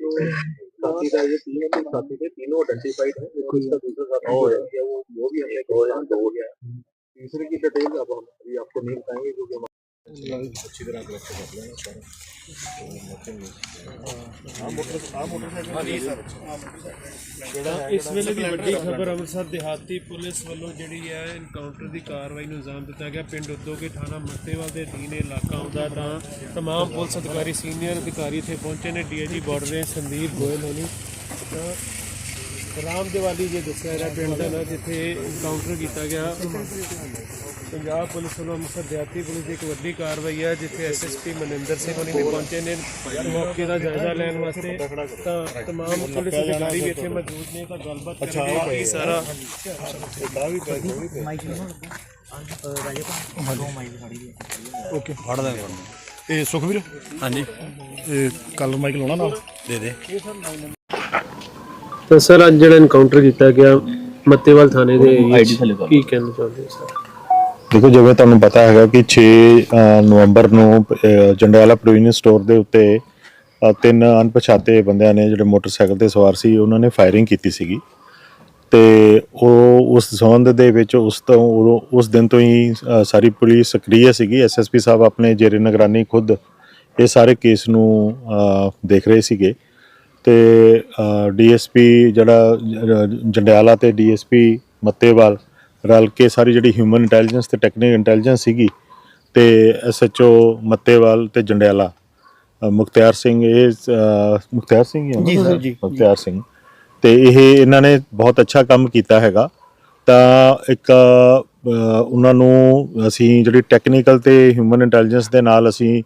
जो साथी था ये तीन अपने साथी थे तीनों आइडेंटिफाइड है एक उसका दूसरा साथी जो है वो वो भी हमें दो या दो गया तीसरे की डिटेल अब हम अभी आपको नहीं बताएंगे क्योंकि हम अच्छी तरह कलेक्ट कर लेना सारा ਇਸ ਵੇਲੇ ਦੀ ਵੱਡੀ ਖਬਰ ਅੰਮ੍ਰਿਤਸਰ ਦਿਹਾਤੀ ਪੁਲਿਸ ਵੱਲੋਂ ਜਿਹੜੀ ਹੈ ਇਨਕਾਊਂਟਰ ਦੀ ਕਾਰਵਾਈ ਨੂੰ ਅੰਜਾਮ ਦਿੱਤਾ ਗਿਆ ਪਿੰਡ ਉਦੋਗੇ ਥਾਣਾ ਮੱਤੇਵਾਲ ਦੇ ਅਧੀਨ ਇਹ ਇਲਾਕਾ ਆਉਂਦਾ ਤਾਂ तमाम ਪੁਲਿਸ ਅਧਿਕਾਰੀ ਸੀਨੀਅਰ ਅਧਿਕਾਰੀ ਇੱਥੇ ਪਹੁੰਚੇ ਨੇ ਡੀਆਈਜੀ ਬਾਰਡਰ ਦੇ ਸੰਦੀਪ ਗੋਇਲ ਹੋਣੀ ਤਾਂ ਰਾਮ ਦਿਵਾਲੀ ਜੇ ਦੱਸਿਆ ਰਿਹਾ ਪਿੰਡ ਦਾ ਨਾਂ ਜਿੱਥੇ ਇਨਕਾਊਂਟਰ ਕੀਤਾ ਗਿਆ ਪੰਜਾਬ ਪੁਲਿਸ ਵੱਲੋਂ ਅੰਮ੍ਰਿਤਸਰ ਦਿਹਾਤੀ ਪੁਲਿਸ ਦੀ ਇੱਕ ਵੱਡੀ ਕਾਰਵਾਈ ਹੈ ਜਿੱਥੇ ਐਸਐਸਪੀ ਮਨਿੰਦਰ ਸਿੰਘ ਹੋਣੀ ਨੇ ਪਹੁੰਚੇ ਨੇ। ਮੌਕੇ ਦਾ ਜਾਇਜ਼ਾ ਲੈਣ ਵਾਸਤੇ ਤਾਂ ਤਮਾਮ ਪੁਲਿਸ ਅਧਿਕਾਰੀ ਵੀ ਇੱਥੇ ਮੌਜੂਦ ਨੇ ਤਾਂ ਗੱਲਬਾਤ ਕਰਾਂਗੇ ਕਿ ਸਾਰਾ। ਓਕੇ। ਫੜ ਦਾਂਗੇ ਇਹ ਸੁਖਵੀਰ? ਹਾਂਜੀ। ਇਹ ਕੱਲ ਮਾਈਕ ਲਾਉਣਾ ਨਾਲ? ਦੇ ਦੇ। ਤਾਂ ਸਰ ਅੱਜ ਜਿਹੜਾ ਐਨਕਾਊਂਟਰ ਕੀਤਾ ਗਿਆ ਮੱਤੇਵਾਲ ਥਾਣੇ ਦੇ ਏਰੀਆ 'ਚ ਕੀ ਕਹਿਣਾ ਚਾਹੁੰਦੇ ਹੋ ਸਰ? ਦੇਖੋ, ਜਿਵੇਂ ਤੁਹਾਨੂੰ ਪਤਾ ਹੈਗਾ ਕਿ 6 ਨਵੰਬਰ ਨੂੰ ਜੰਡਿਆਲਾ ਪ੍ਰੋਵੀਜ਼ਨ ਸਟੋਰ ਦੇ ਉੱਤੇ ਤਿੰਨ ਅਣਪਛਾਤੇ ਬੰਦਿਆਂ ਨੇ ਜਿਹੜੇ ਮੋਟਰਸਾਈਕਲ ਤੇ ਸਵਾਰ ਸੀ, ਉਹਨਾਂ ਨੇ ਫਾਇਰਿੰਗ ਕੀਤੀ ਸੀਗੀ। ਤੇ ਉਹ ਉਸ ਸੰਬੰਧ ਦੇ ਵਿੱਚ ਉਸ ਤੋਂ ਉਦੋਂ- ਉਸ ਦਿਨ ਤੋਂ ਹੀ ਸਾਰੀ ਪੁਲਿਸ ਸਕਰੀਅ ਸੀਗੀ। ਐਸਐਸਪੀ ਸਾਹਿਬ ਆਪਣੇ ਜੇਰੇ ਨਿਗਰਾਨੀ ਖੁਦ ਇਹ ਸਾਰੇ ਕੇਸ ਨੂੰ ਦੇਖ ਰਹੇ ਸੀਗੇ। ਤੇ ਡੀਐਸਪੀ ਜਿਹੜਾ ਜ- ਜੰਡਿਆਲਾ ਤੇ ਡੀਐਸਪੀ ਮੱਤੇਵਾਲ ਰਲ ਕੇ ਸਾਰੀ ਜਿਹੜੀ ਹਿਊਮਨ ਇੰਟੈਲੀਜੈਂਸ ਤੇ ਟੈਕਨੀਕਲ ਇੰਟੈਲੀਜੈਂਸ ਸੀਗੀ ਤੇ ਐਸਐਚਓ ਮੱਤੇਵਾਲ ਤੇ ਜੰਡਿਆਲਾ ਮੁਖਤਿਆਰ ਸਿੰਘ ਇਹ ਮੁਖਤਿਆਰ ਸਿੰਘ ਹੀ? ਜੀ ਸਰ, ਜੀ। ਮੁਖਤਿਆਰ ਸਿੰਘ ਤੇ ਇਹ ਇਹਨਾਂ ਨੇ ਬਹੁਤ ਅੱਛਾ ਕੰਮ ਕੀਤਾ ਹੈਗਾ ਤਾਂ ਇੱਕ ਉਹਨਾਂ ਨੂੰ ਅਸੀਂ ਜਿਹੜੀ ਟੈਕਨੀਕਲ ਤੇ ਹਿਊਮਨ ਇੰਟੈਲੀਜੈਂਸ ਦੇ ਨਾਲ ਅਸੀਂ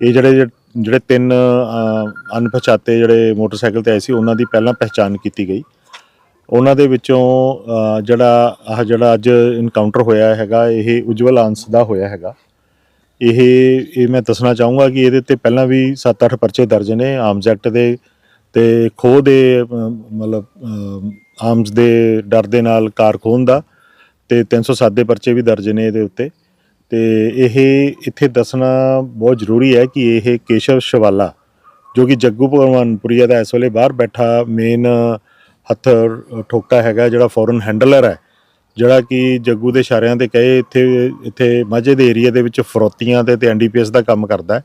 ਇਹ ਜਿਹੜੇ ਜਿਹੜੇ ਤਿੰਨ ਅਣਪਛਾਤੇ ਜਿਹੜੇ ਮੋਟਰਸਾਈਕਲ ਤੇ ਆਏ ਸੀ ਉਹਨਾਂ ਦੀ ਪਹਿਲਾਂ ਪਹਿਚਾਣ ਕੀਤੀ ਗਈ ਉਹਨਾਂ ਦੇ ਵਿੱਚੋਂ ਜਿਹੜਾ, ਆਹ ਜਿਹੜਾ ਅੱਜ ਇਨਕਾਊਂਟਰ ਹੋਇਆ ਹੈਗਾ, ਇਹ ਉਜਵਲ ਅੰਸ ਦਾ ਹੋਇਆ ਹੈਗਾ। ਇਹ ਇਹ ਮੈਂ ਦੱਸਣਾ ਚਾਹੂੰਗਾ ਕਿ ਇਹਦੇ ਤੇ ਪਹਿਲਾਂ ਵੀ 7-8 ਪਰਚੇ ਦਰਜ ਨੇ ਆਰਮਸ ਐਕਟ ਦੇ ਤੇ ਖੋਹ ਦੇ ਮਤਲਬ ਆਰਮਸ ਦੇ ਡਰ ਦੇ ਨਾਲ ਕਾਰ ਖੋਹਣ ਦਾ ਤੇ 307 ਦੇ ਪਰਚੇ ਵੀ ਦਰਜ ਨੇ ਇਹਦੇ ਉੱਤੇ। ਤੇ ਇਹ ਇੱਥੇ ਦੱਸਣਾ ਬਹੁਤ ਜ਼ਰੂਰੀ ਹੈ ਕਿ ਇਹ ਕੇਸ਼ਵ ਸ਼ਵਾਲਾ, ਜੋ ਕਿ ਜੱਗੂ ਭਗਵਾਨਪੁਰੀਆ ਦਾ ਇਸ ਵੇਲੇ ਬਾਹਰ ਬੈਠਾ ਮੇਨ ਹੱਥ ਠੋਕਾ ਹੈਗਾ ਜਿਹੜਾ ਫੋਰਨ ਹੈਂਡਲਰ ਹੈ, ਜਿਹੜਾ ਕਿ ਜੱਗੂ ਦੇ ਇਸ਼ਾਰਿਆਂ ਤੇ ਕਹੇ ਇੱਥੇ ਇੱਥੇ ਮਾਝੇ ਦੇ ਏਰੀਆ ਦੇ ਵਿੱਚ ਫਰੋਤੀਆਂ ਤੇ ਤੇ ਐਨਡੀਪੀਐਸ ਦਾ ਕੰਮ ਕਰਦਾ ਹੈ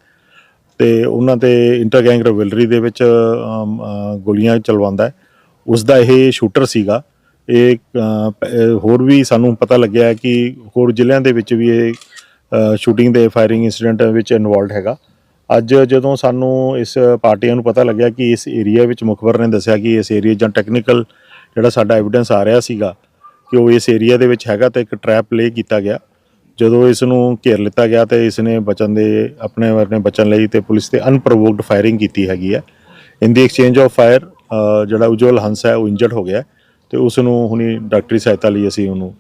ਤੇ ਉਹਨਾਂ ਤੇ ਇੰਟਰ ਗੈਂਗ ਰਿਵਲਰੀ ਦੇ ਵਿੱਚ ਗੋਲੀਆਂ ਚਲਵਾਉਂਦਾ ਹੈ। ਉਸ ਦਾ ਇਹ ਸ਼ੂਟਰ ਸੀਗਾ। ਇਹ ਹੋਰ ਵੀ ਸਾਨੂੰ ਪਤਾ ਲੱਗਿਆ ਕਿ ਹੋਰ ਜ਼ਿਲ੍ਹਿਆਂ ਦੇ ਵਿੱਚ ਵੀ ਇਹ ਸ਼ੂਟਿੰਗ ਦੇ ਫਾਇਰਿੰਗ ਇਨਸੀਡੈਂਟ ਵਿੱਚ ਇਨਵੋਲਡ ਹੈਗਾ। ਅੱਜ ਜਦੋਂ ਸਾਨੂੰ ਇਸ ਪਾਰਟੀਆਂ ਨੂੰ ਪਤਾ ਲੱਗਿਆ ਕਿ ਇਸ ਏਰੀਆ ਵਿੱਚ ਮੁਖਬਰ ਨੇ ਦੱਸਿਆ ਕਿ ਇਸ ਏਰੀਆ ਜਾਂ ਟੈਕਨੀਕਲ ਜਿਹੜਾ ਸਾਡਾ ਐਵੀਡੈਂਸ ਆ ਰਿਹਾ ਸੀਗਾ ਕਿ ਉਹ ਇਸ ਏਰੀਆ ਦੇ ਵਿੱਚ ਹੈਗਾ ਤਾਂ ਇੱਕ ਟਰੈਪ ਪਲੇ ਕੀਤਾ ਗਿਆ। ਜਦੋਂ ਇਸ ਨੂੰ ਘੇਰ ਲਿੱਤਾ ਗਿਆ ਤੇ ਇਸ ਨੇ ਬਚਨ ਦੇ, ਆਪਣੇ ਆਪਣੇ ਬਚਣ ਲਈ ਤੇ ਪੁਲਿਸ ਤੇ ਅਨਪ੍ਰੋਵੋਕਡ ਫਾਇਰਿੰਗ ਕੀਤੀ ਹੈਗੀ ਹੈ। In the exchange of fire ਜਿਹੜਾ ਉਜਵਲ ਹੰਸ ਹੈ, ਉਹ ਇੰਜਰਡ ਹੋ ਗਿਆ ਹੈ ਤੇ ਉਸ ਨੂੰ ਹੁਣੀ ਡਾਕਟਰੀ ਸਹਾਇਤਾ ਲਈ ਅਸੀਂ ਉਹਨੂੰ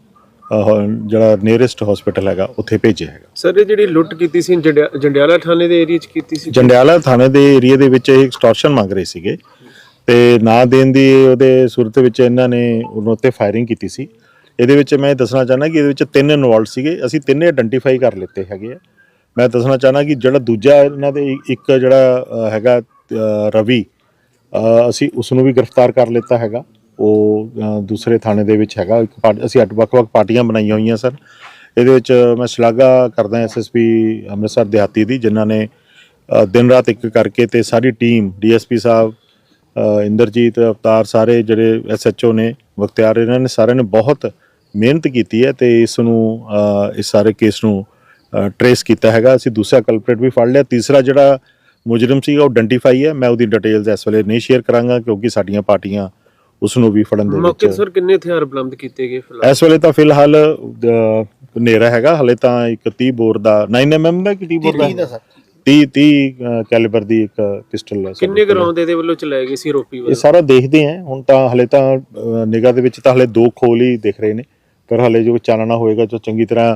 ਜਿਹੜਾ ਨੀਅਰੈਸਟ ਹਸਪੀਟਲ ਹੈਗਾ ਉੱਥੇ ਭੇਜਿਆ ਹੈਗਾ। ਸਰ ਇਹ ਜਿਹੜੀ ਲੁੱਟ ਕੀਤੀ ਸੀ ਜੰਡਿਆ- ਜੰਡਿਆਲਾ ਥਾਣੇ ਦੇ ਏਰੀਆ 'ਚ ਕੀਤੀ ਸੀ? ਜੰਡਿਆਲਾ ਥਾਣੇ ਦੇ ਏਰੀਆ ਦੇ ਵਿੱਚ ਇਹ ਐਕਸਟੋਰਸ਼ਨ ਮੰਗ ਰਹੇ ਸੀਗੇ। ਤੇ ਨਾ ਦੇਣ ਦੀ ਉਹਦੇ ਸੂਰਤ ਵਿੱਚ ਇਹਨਾਂ ਨੇ ਉਹਨਾਂ ਉੱਤੇ ਫਾਇਰਿੰਗ ਕੀਤੀ ਸੀ। ਇਹਦੇ ਵਿੱਚ ਮੈਂ ਇਹ ਦੱਸਣਾ ਚਾਹਨਾ ਕਿ ਇਹਦੇ ਵਿੱਚ ਤਿੰਨ ਇਨਵੋਲਡ ਸੀਗੇ। ਅਸੀਂ ਤਿੰਨੇ ਆਇਡੈਂਟੀਫਾਈ ਕਰ ਲਿੱਤੇ ਹੈਗੇ ਆ। ਮੈਂ ਦੱਸਣਾ ਚਾਹਨਾ ਕਿ ਜਿਹੜਾ ਦੂਜਾ ਇਹਨਾਂ ਦੇ ਇੱਕ ਜਿਹੜਾ ਅ, ਹੈਗਾ ਅ, ਰਵੀ ਅ, ਅਸੀਂ ਉਸ ਨੂੰ ਵੀ ਗ੍ਰਿਫਤਾਰ ਕਰ ਲਿੱਤਾ ਹੈਗਾ। ਉਹ ਦੂਸਰੇ ਥਾਣੇ ਦੇ ਵਿੱਚ ਹੈਗਾ। ਇੱਕ ਪਾਰਟ- ਅਸੀਂ ਅੱਠ ਵੱਖ-ਵੱਖ ਪਾਰਟੀਆਂ ਬਣਾਈਆਂ ਹੋਈਆਂ ਸਰ ਇਹਦੇ ਵਿੱਚ ਮੈਂ ਸ਼ਲਾਘਾ ਕਰਦਾ ਐਸਐਸਪੀ ਅੰਮ੍ਰਿਤਸਰ ਦਿਹਾਤੀ ਦੀ, ਜਿਨ੍ਹਾਂ ਨੇ ਦਿਨ ਰਾਤ ਇੱਕ ਕਰਕੇ ਤੇ ਸਾਰੀ ਟੀਮ ਡੀਐਸਪੀ ਸਾਹਿਬ ਇੰਦਰਜੀਤ ਅਵਤਾਰ ਸਾਰੇ ਜਿਹੜੇ ਐਸਐਚਓ ਨੇ ਮੁਖਤਿਆਰ ਇਹਨਾਂ ਨੇ ਸਾਰਿਆਂ ਨੇ ਬਹੁਤ ਮਿਹਨਤ ਕੀਤੀ ਹੈ ਤੇ ਇਸ ਨੂੰ ਇਸ ਸਾਰੇ ਕੇਸ ਨੂੰ ਟਰੇਸ ਕੀਤਾ ਹੈਗਾ। ਅਸੀਂ ਦੂਸਰਾ ਕਲਪਰੇਟ ਵੀ ਫੜ ਲਿਆ। ਤੀਸਰਾ ਜਿਹੜਾ ਮੁਜਰਮ ਸੀ, ਉਹ ਆਇਡੈਂਟੀਫਾਈ ਹੈ। ਮੈਂ ਉਹਦੀ ਡਿਟੇਲਸ ਇਸ ਵੇਲੇ ਨਹੀਂ ਸ਼ੇਅਰ ਕਰਾਂਗਾ, ਕਿਉਂਕਿ ਸਾਡੀਆਂ ਪਾਰਟੀਆਂ ਉਸ ਨੂੰ ਵੀ ਫੜਨ ਦੇ ਮੌਕੇ ਵਿੱਚ। ਸਰ ਕਿੰਨੇ ਹਥਿਆਰ ਬਰਾਮਦ ਕੀਤੇ ਗਏ ਫਿਲਹਾਲ? ਇਸ ਵੇਲੇ ਤਾਂ ਫਿਲਹਾਲ ਹਨੇਰਾ ਹੈਗਾ। ਹਲੇ ਤਾਂ ਇੱਕ 30 ਬੋਰ ਦਾ 9mm ਦਾ ਕਿ 30 ਬੋਰ ਦਾ? 30 30 ਕੈਲੀਬਰ ਦੀ ਇੱਕ ਪਿਸਟਲ ਹੈ ਕਿੰਨੇ। ਗਰਾਉਂਡ ਇਹਦੇ ਵੱਲੋਂ ਚਲਾਏ ਗਏ ਸੀ ਰੋਪੀ ਇਹ ਵੱਲੋਂ? ਸਾਰਾ ਦੇਖਦੇ ਆਂ ਹੁਣ ਤਾਂ ਹਲੇ ਤਾਂ ਨਿਗਾਹ ਦੇ ਵਿੱਚ ਤਾਂ ਹਲੇ ਦੋ ਖੋਲ ਹੀ ਦਿਖ ਰਹੇ ਨੇ। ਪਰ ਹਲੇ ਜੋ ਚਾਨਣਾ ਹੋਏਗਾ ਜੋ ਚੰਗੀ ਤਰ੍ਹਾਂ